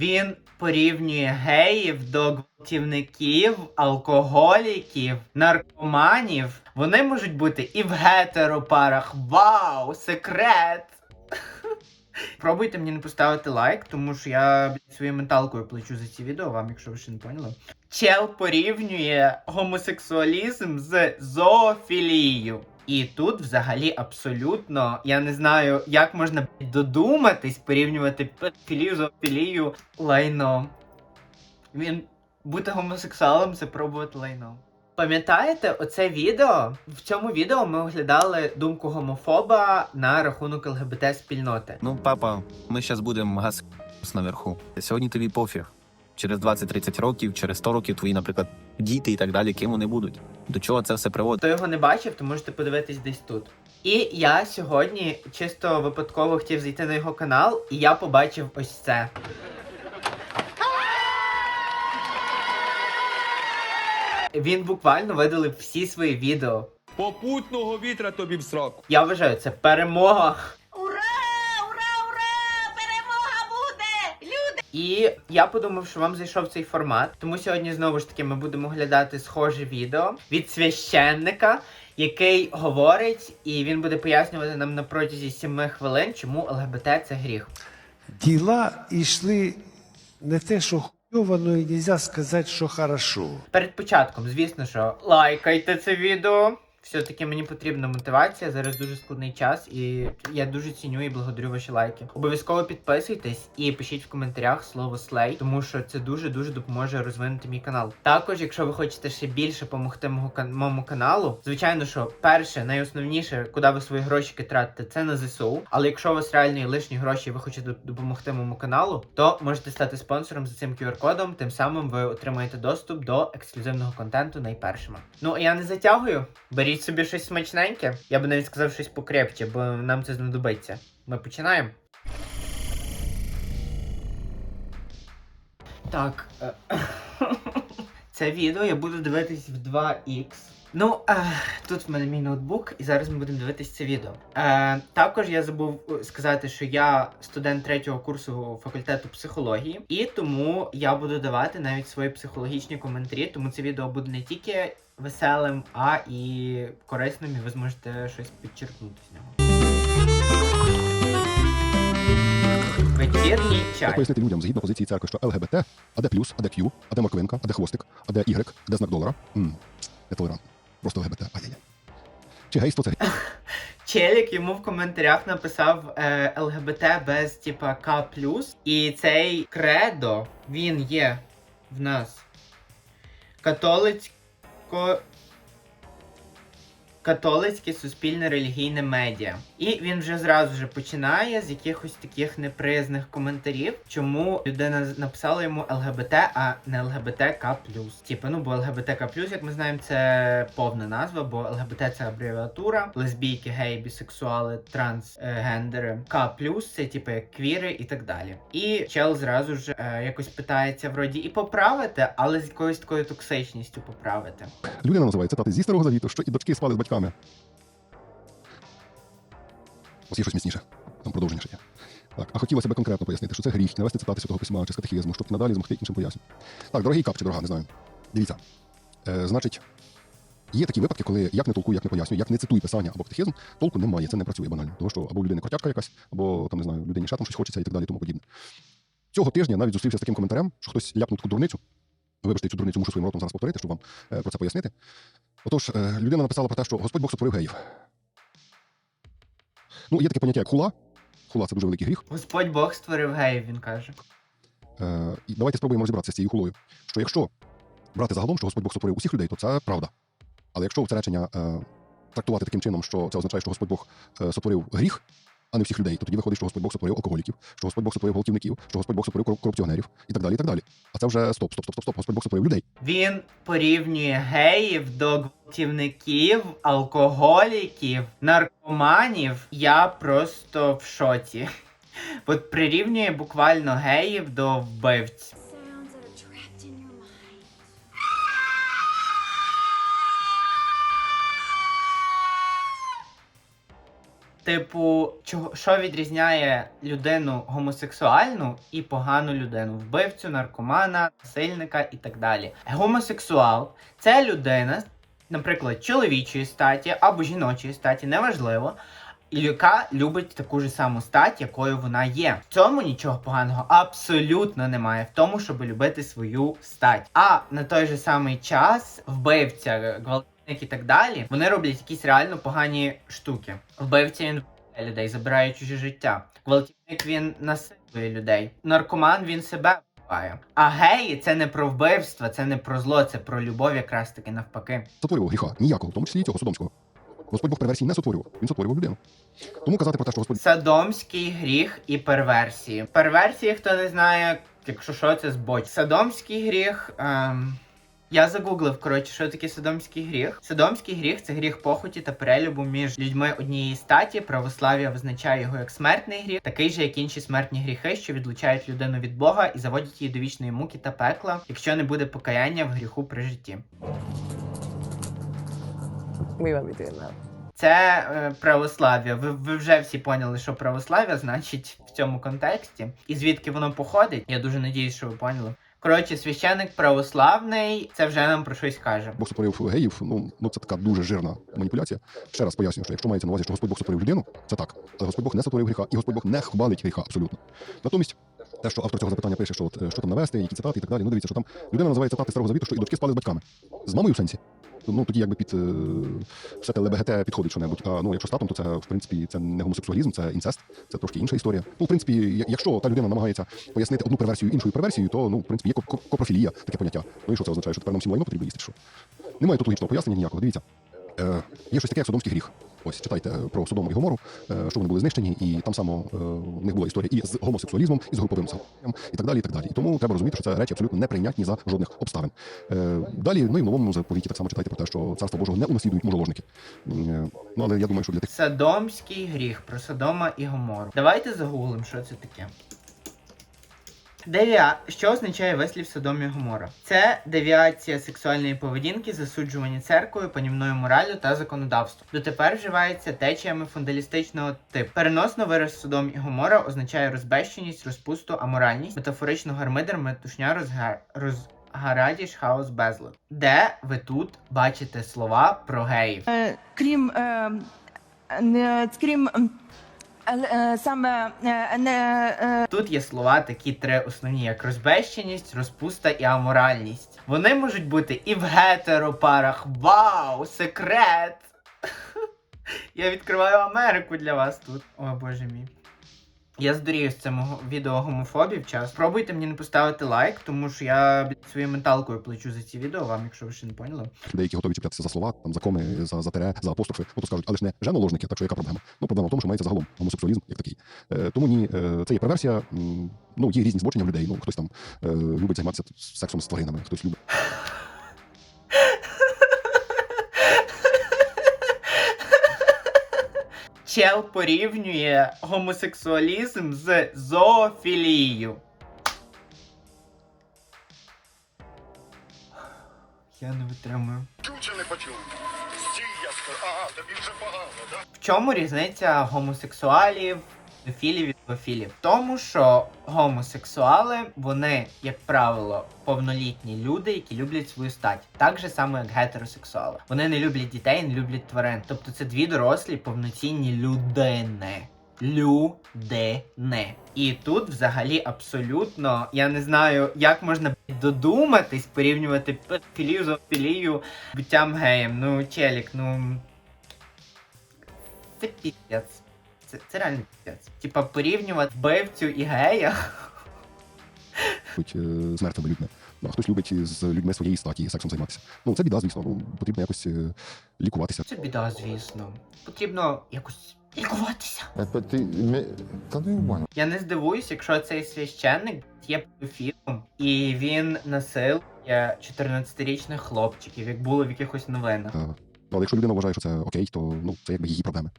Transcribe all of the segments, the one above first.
Він порівнює геїв до гвалтівників, алкоголіків, наркоманів. Вони можуть бути і в гетеропарах. Вау, секрет! Пробуйте мені не поставити лайк, тому що я своєю менталкою плачу за ці відео, вам, якщо ви ще не поняли. Чел порівнює гомосексуалізм з зоофілією. І тут взагалі абсолютно я не знаю, як можна додуматись порівнювати педофілію з зоофілією лайно. Він бути гомосексуалом це пробувати лайно. Пам'ятаєте оце відео? В цьому відео ми оглядали думку гомофоба на рахунок ЛГБТ спільноти. Ну, папа, ми зараз будемо газ наверху. Сьогодні тобі пофіг. Через 20-30 років, через 100 років твої, наприклад, діти і так далі, ким вони будуть. До чого це все приводить? Хто його не бачив, то можете подивитись десь тут. І я сьогодні чисто випадково хотів зайти на його канал, і я побачив ось це. Він буквально видалив всі свої відео. Попутного вітра тобі в сраку. Я вважаю, це перемога. Ура! Ура! Ура! Перемога буде! Люди! І я подумав, що вам зайшов цей формат. Тому сьогодні знову ж таки ми будемо глядати схоже відео від священника, який говорить, і він буде пояснювати нам на протязі 7 хвилин, чому ЛГБТ це гріх. діла йшли не те, що хуйово, но і нельзя сказати, що хорошо. Перед початком, звісно, що лайкайте це відео. Все-таки мені потрібна мотивація. Зараз дуже складний час, і я дуже ціню і благодарю ваші лайки. Обов'язково підписуйтесь і пишіть в коментарях слово слей, тому що це дуже дуже допоможе розвинути мій канал. Також, якщо ви хочете ще більше допомогти моєму каналу, звичайно, що перше, найосновніше, куди ви свої грошики тратите, це на ЗСУ. Але якщо у вас реально є лишні гроші, і ви хочете допомогти моєму каналу, то можете стати спонсором за цим QR-кодом. Тим самим ви отримаєте доступ до ексклюзивного контенту найпершими. Ну а я не затягую. Беріть собі щось смачненьке. Я би навіть сказав щось покрепче, бо нам це знадобиться. Ми починаємо. Так. е, Це відео я буду дивитись в 2х. Ну, е, тут в мене мій ноутбук, і зараз ми будемо дивитись це відео. Е, також я забув е, сказати, що я студент третього курсу факультету психології, і тому я буду давати навіть свої психологічні коментарі. Тому це відео буде не тільки веселим, а і корисним, і ви зможете щось підчеркнути з нього. Вечірній чай. пояснити людям згідно позиції церкви, що ЛГБТ, а де плюс, а де Q, а де морквинка, а де хвостик, а де Y, а де знак долара? Ммм, нетолерантно. Просто ЛГБТ. Чи гейство це Челік йому в коментарях написав е, ЛГБТ без типа К. І цей кредо він є в нас католицько. Католицьке суспільне релігійне медіа. І він вже зразу ж починає з якихось таких неприязних коментарів, чому людина написала йому ЛГБТ, а не ЛГБТК. Типу, ну бо ЛГБТК, як ми знаємо, це повна назва, бо ЛГБТ це абревіатура, лесбійки, геї, бісексуали, трансгендери. К це типу як квіри і так далі. І чел зразу ж е, якось питається вроді і поправити, але з якоюсь такою токсичністю поправити. людина називає цитати зі старого завіту, що і дочки спали з батьками. Ось є щось міцніше, там продовження ще є. Так, а хотілося б конкретно пояснити, що це гріх, навести цитати святого письма чи з катехізму, щоб надалі змогти іншим пояснити. Так, дорогий кап чи дорога, не знаю. Дивіться. Е, значить, є такі випадки, коли як не толкую, як не пояснюю, як не цитую писання або катехізм, толку немає, це не працює банально. Тому що або у людини котячка якась, або там не знаю, людині ще там щось хочеться і так далі, тому подібне. Цього тижня навіть зустрівся з таким коментарем, що хтось ляпнув таку дурницю. Вибачте, цю дурницю мушу своїм ротом зараз повторити, щоб вам е, про це пояснити. Отож, е, людина написала про те, що Господь Бог сотворив геїв. Ну, є таке поняття, як хула. Хула це дуже великий гріх. Господь Бог створив геїв, він каже. Е, і давайте спробуємо розібратися з цією хулою. Що якщо брати загалом, що Господь Бог створив усіх людей, то це правда. Але якщо це речення е, трактувати таким чином, що це означає, що Господь Бог е, сотворив гріх, а не всіх людей, то тоді виходить, що Господь Бог сотворив алкоголіків, що Господь Бог сотворив гвалтівників, що Господь Бог сотворив корупціонерів і так далі. і так далі. А це вже стоп, стоп, стоп, стоп, стоп. Господь Бог сотворив людей. Він порівнює геїв до гвалтівників, алкоголіків, наркоманів. Я просто в шоці. От прирівнює буквально геїв до вбивць. Типу, чого що відрізняє людину гомосексуальну і погану людину, вбивцю, наркомана, насильника і так далі. Гомосексуал це людина, наприклад, чоловічої статі або жіночої статі, неважливо. Яка любить таку ж саму стать, якою вона є. В цьому нічого поганого абсолютно немає в тому, щоб любити свою стать. А на той же самий час вбивця, гвалтівник і так далі, вони роблять якісь реально погані штуки. Вбивця він вбиває людей, забирає чуже життя. Гвалтівник він насилує людей. Наркоман він себе вбиває. А геї це не про вбивство, це не про зло, це про любов, якраз таки навпаки. сотворював гріха ніякого, в тому числі і цього содомського. Господь Бог перверсії не сотворював, він сотворював людину. Тому казати про те, що Господь Садомський гріх і перверсії. Перверсії, хто не знає, якщо що, це збоч. Садомський гріх. Ем... Я загуглив, коротше, що таке садомський гріх. Садомський гріх це гріх похоті та перелюбу між людьми однієї статі. Православ'я визначає його як смертний гріх, такий же, як інші смертні гріхи, що відлучають людину від Бога і заводять її до вічної муки та пекла, якщо не буде покаяння в гріху при житті. We won't be doing that. Це е, православ'я. Ви, ви вже всі поняли, що православ'я значить в цьому контексті. І звідки воно походить. Я дуже надіюсь, що ви поняли. Коротше, священик православний, це вже нам про щось каже. Бог сотворив геїв, ну, ну це така дуже жирна маніпуляція. Ще раз пояснюю, що якщо мається на увазі, що Господь Бог сотворив людину, це так. Але Господь Бог не сотворив гріха, і Господь Бог не хвалить гріха абсолютно. Натомість, те, що автор цього запитання пише, що, от, е, що там навести, які цитати і так далі. Ну дивіться, що там людина називає цитати старого завіту, що і дочки спали з батьками. З мамою в сенсі. Ну тоді якби під е, все те ЛБГТ підходить що-небудь. А ну якщо статом, то це в принципі це не гомосексуалізм, це інцест, це трошки інша історія. Ну, в принципі, якщо та людина намагається пояснити одну перверсію іншою перверсією, то ну в принципі є ко- ко- копрофілія, таке поняття. Ну і що це означає, що тепер нам всім лайно потрібно їсти? Що немає тут логічного пояснення ніякого. Дивіться. Е, є щось таке, як содомський гріх. Ось читайте про Содому і Гомору, е, що вони були знищені, і там само е, в них була історія і з гомосексуалізмом, і з груповим самогубством, і так далі. І так далі. І тому треба розуміти, що це речі абсолютно неприйнятні за жодних обставин. Е, далі, ну і в новому заповіті так само читайте про те, що царство Божого не унаслідують мужоложники. Е, ну але я думаю, що для тих, Садомський гріх про Содома і Гомору. Давайте загуглимо, що це таке. Девіа... Що означає вислів Содом і Гомора? Це девіація сексуальної поведінки, засуджування церквою, панівною мораллю та законодавством. Дотепер вживається течіями фундалістичного типу. Переносно вираз Содом і Гомора означає розбещеність, розпусту, аморальність, метафорично гармидер, метушня, розгар... розгарадіш, хаос, безлад. Де ви тут бачите слова про геїв? Е, крім е, не крім саме е, не е, Тут є слова такі три основні, як розбещеність, розпуста і аморальність. Вони можуть бути і в гетеропарах. Вау, секрет! Я відкриваю Америку для вас тут. О боже мій. Я здурію з цим відео гомофобів час. Спробуйте мені не поставити лайк, тому що я своєю менталкою плачу за ці відео, вам, якщо ви ще не поняли. деякі готові чіплятися за слова, там за коми, за, за тере, за апострофи, ну то скажуть, але ж не женоложники, так що яка проблема? Ну проблема в тому, що мається загалом гомосексуалізм як такий. Е, тому ні, е, це є перверсія. Ну є різні збочення в людей. Ну хтось там е, любить займатися сексом з тваринами, хтось любить. Чел порівнює гомосексуалізм з зоофілією. Я не витримую. Чуче не почув. Стій, я скажу. Ага, тобі вже погано, да? В чому різниця гомосексуалів, педофілів і зоофілів? В тому, що гомосексуали, вони, як правило, повнолітні люди, які люблять свою стать. Так же само, як гетеросексуали. Вони не люблять дітей, не люблять тварин. Тобто це дві дорослі повноцінні людини. Людини. І тут взагалі абсолютно, я не знаю, як можна додуматись порівнювати педофілію, зоофілію, буттям геєм. Ну, челік, ну. Це піздець. Це, це реально піздець. Типа порівнювати вбивцю і гея. е, з мертвими людьми. Ну, а хтось любить з людьми своєї статі сексом займатися. Ну це біда, звісно. Ну потрібно якось е, лікуватися. Це біда, звісно. Потрібно якось лікуватися. Та ти... Та ну ебать. Я не здивуюсь, якщо цей священник є педофілом, і він насилує 14-річних хлопчиків, як було в якихось новинах. Е, Ну, але якщо людина вважає, що це окей, то ну це якби її проблеми.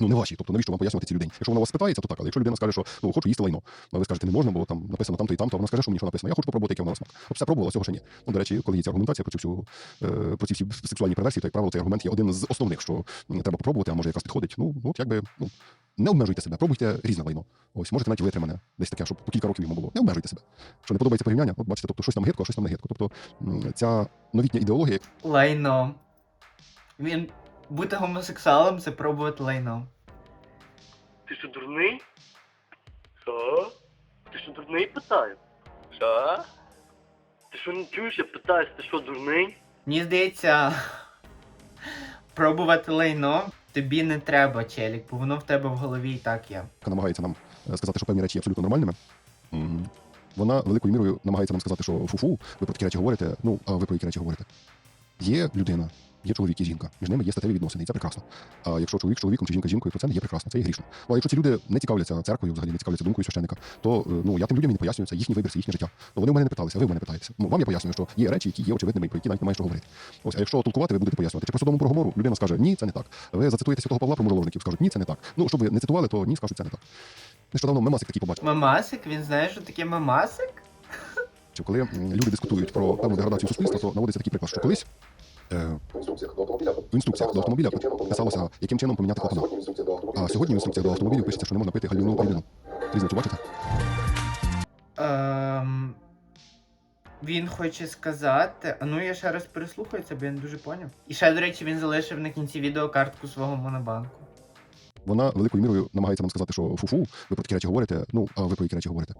Ну, не ваші. Тобто, навіщо вам пояснювати цій людині? Якщо вона вас спитається, то так. Але якщо людина скаже, що ну хочу їсти лайно, а ви скажете, не можна, бо там написано там то і там, то вона скаже, що мені що написано. Я хочу попробувати, яке воно на смак. От все пробувала, цього ще ні. Ну, до речі, коли є ця аргументація про цю всю е, про ці всі сексуальні перверсії, то як правило, цей аргумент є один з основних, що треба попробувати, а може якраз підходить. Ну, от якби ну. Не обмежуйте себе, пробуйте різне лайно. Ось, можете навіть витримане, десь таке, щоб по кілька років йому було. Не обмежуйте себе. Що не подобається порівняння, от бачите, тобто щось там гидко, а щось там не гидко. Тобто ця новітня ідеологія, Лайно. Він бути гомосексуалом це пробувати лайно. Ти що дурний? Що? Ти що дурний питаю? Що? Ти що не чуєш, я питаюсь, ти що дурний? Мені здається, пробувати лайно тобі не треба, челік, бо воно в тебе в голові і так є. яка намагається нам е, сказати, що певні речі є абсолютно нормальними. м, Вона великою мірою намагається нам сказати, що фу-фу, ви про такі речі говорите. Ну, а ви про які речі говорите? Є людина, є чоловік і жінка. Між ними є статеві відносини, і це прекрасно. А якщо чоловік з чоловіком чи жінка з жінкою, то це не є прекрасно, це є грішно. Ну, а якщо ці люди не цікавляться церквою, взагалі не цікавляться думкою священника, то е, ну я тим людям і не пояснюю, це їхній вибір, це їхнє життя. Ну вони в мене не питалися, ви в мене питаєтеся. Ну вам я пояснюю, що є речі, які є очевидними, і про які навіть немає що говорити. Ось, а якщо толкувати, ви будете пояснювати. Чи про Содому прогомору людина скаже, ні, це не так. Ви зацитуєте святого Павла про мужоложників, скажуть, ні, це не так. Ну, щоб ви не цитували, то ні, скажуть, це не так. Нещодавно мемасик такий побачив. Мамасик, він знає, що таке мамасик? Що коли люди дискутують про певну деградацію суспільства, то наводиться такий приклад, що колись е, в інструкціях до автомобіля писалося, яким чином поміняти клапана. А сьогодні в інструкціях до автомобілів пишеться, що не можна пити галюну рідину. Різницю бачите? Ем, він хоче сказати. А ну я ще раз переслухаю це, бо я не дуже поняв. І ще, до речі, він залишив на кінці відео картку свого монобанку. Вона великою мірою намагається нам сказати, що фу-фу, ви про такі речі говорите. Ну, а ви про які речі говорите?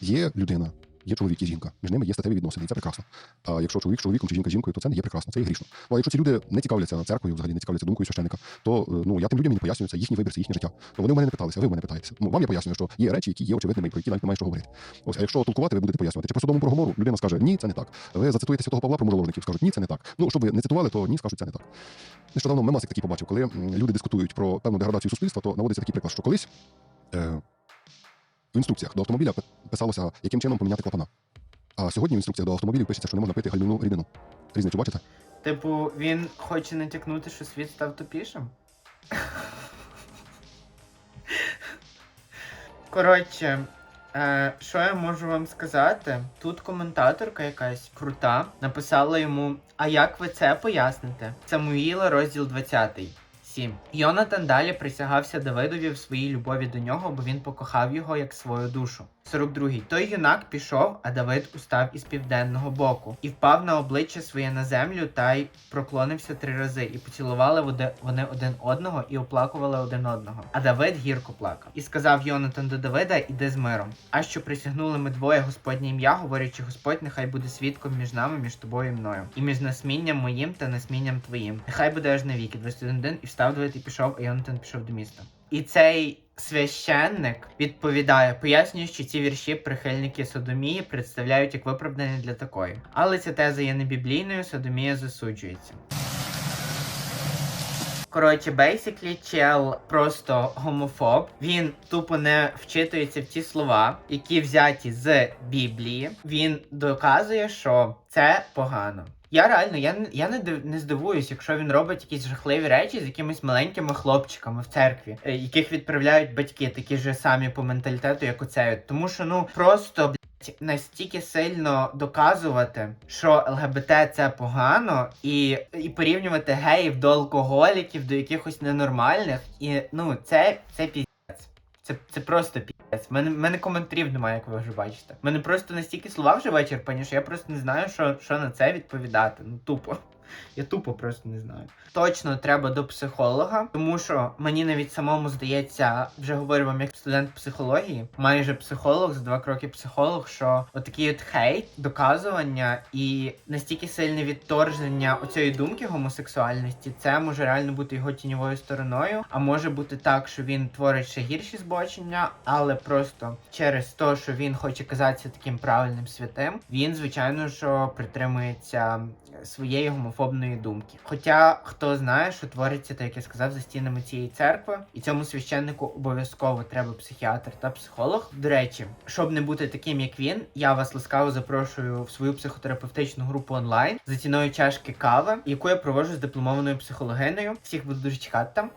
Є людина, є чоловік і жінка. Між ними є статеві відносини, і це прекрасно. А якщо чоловік з чоловіком чи жінка жінкою, то це не є прекрасно, це є грішно. Ну, якщо ці люди не цікавляться церквою, взагалі не цікавляться думкою священника, то е, ну я тим людям і не пояснюю, це їхній вибір, це їхнє життя. Ну вони в мене не питалися, ви в мене питаєтеся. Ну вам я пояснюю, що є речі, які є очевидними, про які навіть немає що говорити. Ось, а якщо толкувати, ви будете пояснювати. Чи про Содому про людина скаже, ні, це не так. Ви зацитуєте святого Павла про мужоложників, скажуть, ні, це не так. Ну, щоб ви не цитували, то ні, скажуть, це не так. Нещодавно мемасик такий побачив, коли люди дискутують про певну деградацію суспільства, то наводиться такий приклад, що колись е, в інструкціях до автомобіля писалося, яким чином поміняти клапана. А сьогодні в інструкціях до автомобілів пишеться, що не можна пити галюну рідину. Різницю бачите? Типу, він хоче натякнути, що світ став тупішим. Коротше, е, що я можу вам сказати? Тут коментаторка якась крута написала йому: А як ви це поясните? Самуїла, розділ 20. 7. Йонатан далі присягався Давидові в своїй любові до нього, бо він покохав його як свою душу. 42. Той юнак пішов, а Давид устав із південного боку і впав на обличчя своє на землю та й проклонився три рази, і поцілували вони один одного і оплакували один одного. А Давид гірко плакав. І сказав Йонатан до Давида: Іди з миром. А що присягнули ми двоє Господнє ім'я, говорячи, Господь, нехай буде свідком між нами, між тобою і мною, і між насмінням моїм та насмінням твоїм. Нехай буде аж навіки. 21 і встав Давид і пішов, а Йонатан пішов до міста. І цей священник відповідає, пояснює, що ці вірші прихильники Содомії представляють як виправдання для такої. Але ця теза є не біблійною, Содомія засуджується. Коротше, бейсиклі чел просто гомофоб. Він тупо не вчитується в ті слова, які взяті з Біблії. Він доказує, що це погано. Я реально я, я не, не здивуюсь, якщо він робить якісь жахливі речі з якимись маленькими хлопчиками в церкві, е, яких відправляють батьки, такі ж самі по менталітету, як оцей. Тому що ну просто блядь, настільки сильно доказувати, що ЛГБТ це погано, і, і порівнювати геїв до алкоголіків, до якихось ненормальних, і ну це, це піздець. Це, це просто піс. Мене, мене коментарів немає, як ви вже бачите. Мене просто настільки слова вже вечір, пані, що я просто не знаю, що, що на це відповідати. Ну тупо. Я тупо просто не знаю. Точно треба до психолога, тому що мені навіть самому здається, вже говорю вам як студент психології, майже психолог, за два кроки психолог, що отакий от хейт, доказування і настільки сильне відторження оцієї думки гомосексуальності, це може реально бути його тіньовою стороною. А може бути так, що він творить ще гірші збочення, але просто через те, що він хоче казатися таким правильним святим, він звичайно що притримується своєї гомофобної думки. Хоча хто знає, що твориться, так як я сказав, за стінами цієї церкви, і цьому священнику обов'язково треба психіатр та психолог. До речі, щоб не бути таким, як він, я вас ласкаво запрошую в свою психотерапевтичну групу онлайн за ціною чашки кави, яку я провожу з дипломованою психологиною. Всіх буду дуже чекати там.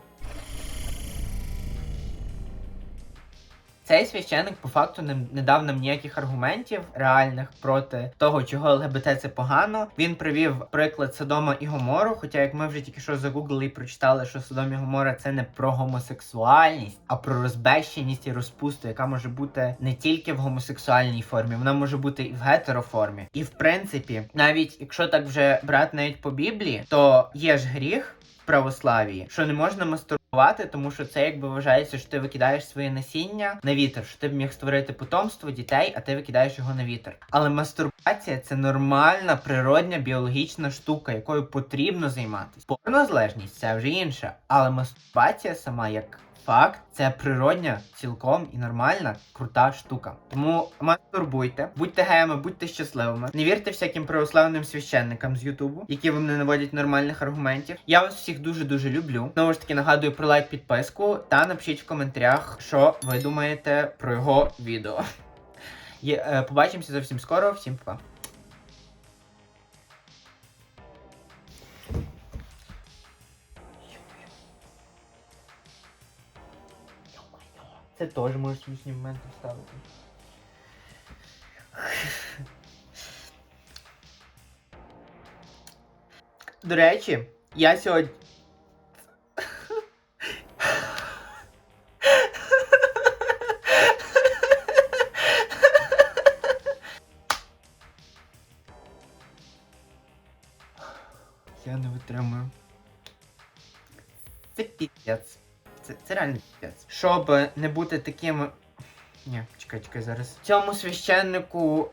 Цей священник по факту не, не дав нам ніяких аргументів реальних проти того, чого ЛГБТ це погано. Він привів приклад Содома і Гомору. Хоча, як ми вже тільки що загуглили і прочитали, що Содом і Гомора це не про гомосексуальність, а про розбещеність і розпусту, яка може бути не тільки в гомосексуальній формі, вона може бути і в гетероформі. І в принципі, навіть якщо так вже брати навіть по Біблії, то є ж гріх в православії, що не можна мастурбувати, тому що це якби вважається, що ти викидаєш своє насіння на вітер, що ти б міг створити потомство дітей, а ти викидаєш його на вітер. Але мастурбація це нормальна природня біологічна штука, якою потрібно займатися. Порнозалежність це вже інше, але мастурбація сама як. Факт, це природня, цілком і нормальна, крута штука. Тому мастурбуйте, будьте геями, будьте щасливими. Не вірте всяким православним священникам з Ютубу, які вам не наводять нормальних аргументів. Я вас всіх дуже дуже люблю. Знову ж таки нагадую про лайк, підписку та напишіть в коментарях, що ви думаєте про його відео. Е, побачимося зовсім скоро. Всім па. Це теж можеш смішні моменти вставити. До речі, я сьогодні. Піздець. Щоб не бути таким. Ні, чекай, чекай зараз. Цьому священнику